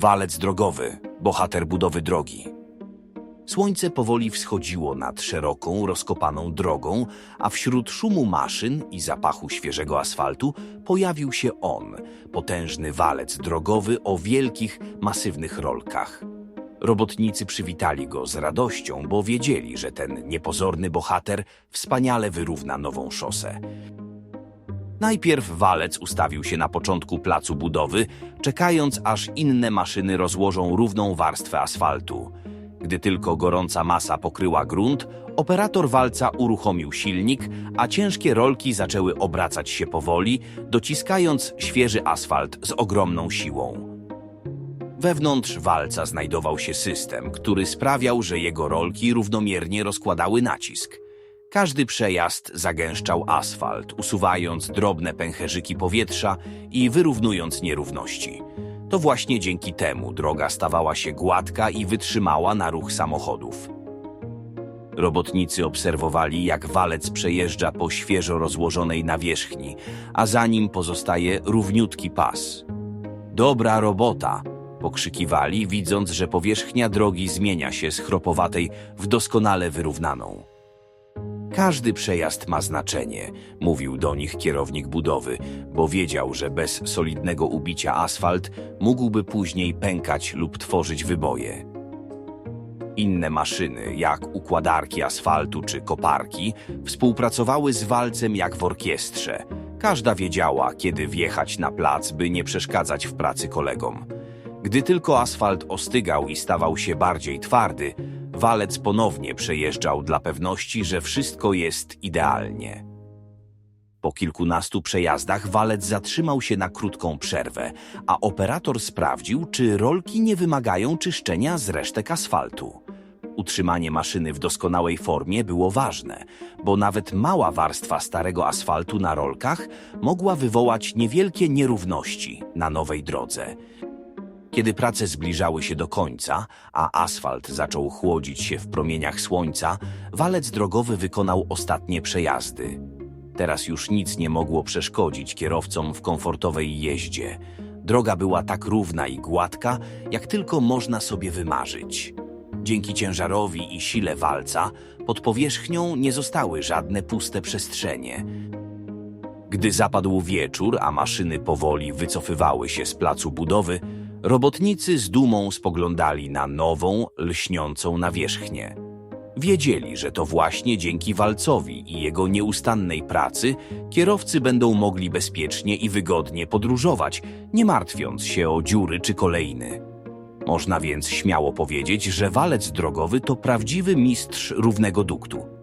Walec drogowy, bohater budowy drogi. Słońce powoli wschodziło nad szeroką, rozkopaną drogą, a wśród szumu maszyn i zapachu świeżego asfaltu pojawił się on, potężny walec drogowy o wielkich, masywnych rolkach. Robotnicy przywitali go z radością, bo wiedzieli, że ten niepozorny bohater wspaniale wyrówna nową szosę. Najpierw walec ustawił się na początku placu budowy, czekając aż inne maszyny rozłożą równą warstwę asfaltu. Gdy tylko gorąca masa pokryła grunt, operator walca uruchomił silnik, a ciężkie rolki zaczęły obracać się powoli, dociskając świeży asfalt z ogromną siłą. Wewnątrz walca znajdował się system, który sprawiał, że jego rolki równomiernie rozkładały nacisk. Każdy przejazd zagęszczał asfalt, usuwając drobne pęcherzyki powietrza i wyrównując nierówności. To właśnie dzięki temu droga stawała się gładka i wytrzymała na ruch samochodów. Robotnicy obserwowali, jak walec przejeżdża po świeżo rozłożonej nawierzchni, a za nim pozostaje równiutki pas. Dobra robota! pokrzykiwali, widząc, że powierzchnia drogi zmienia się z chropowatej w doskonale wyrównaną. Każdy przejazd ma znaczenie, mówił do nich kierownik budowy, bo wiedział, że bez solidnego ubicia asfalt mógłby później pękać lub tworzyć wyboje. Inne maszyny, jak układarki asfaltu czy koparki, współpracowały z walcem jak w orkiestrze. Każda wiedziała, kiedy wjechać na plac, by nie przeszkadzać w pracy kolegom. Gdy tylko asfalt ostygał i stawał się bardziej twardy, walec ponownie przejeżdżał dla pewności, że wszystko jest idealnie. Po kilkunastu przejazdach walec zatrzymał się na krótką przerwę, a operator sprawdził, czy rolki nie wymagają czyszczenia z resztek asfaltu. Utrzymanie maszyny w doskonałej formie było ważne, bo nawet mała warstwa starego asfaltu na rolkach mogła wywołać niewielkie nierówności na nowej drodze. Kiedy prace zbliżały się do końca, a asfalt zaczął chłodzić się w promieniach słońca, walec drogowy wykonał ostatnie przejazdy. Teraz już nic nie mogło przeszkodzić kierowcom w komfortowej jeździe. Droga była tak równa i gładka, jak tylko można sobie wymarzyć. Dzięki ciężarowi i sile walca pod powierzchnią nie zostały żadne puste przestrzenie. Gdy zapadł wieczór, a maszyny powoli wycofywały się z placu budowy, robotnicy z dumą spoglądali na nową, lśniącą nawierzchnię. Wiedzieli, że to właśnie dzięki walcowi i jego nieustannej pracy kierowcy będą mogli bezpiecznie i wygodnie podróżować, nie martwiąc się o dziury czy kolejny. Można więc śmiało powiedzieć, że walec drogowy to prawdziwy mistrz równego duktu.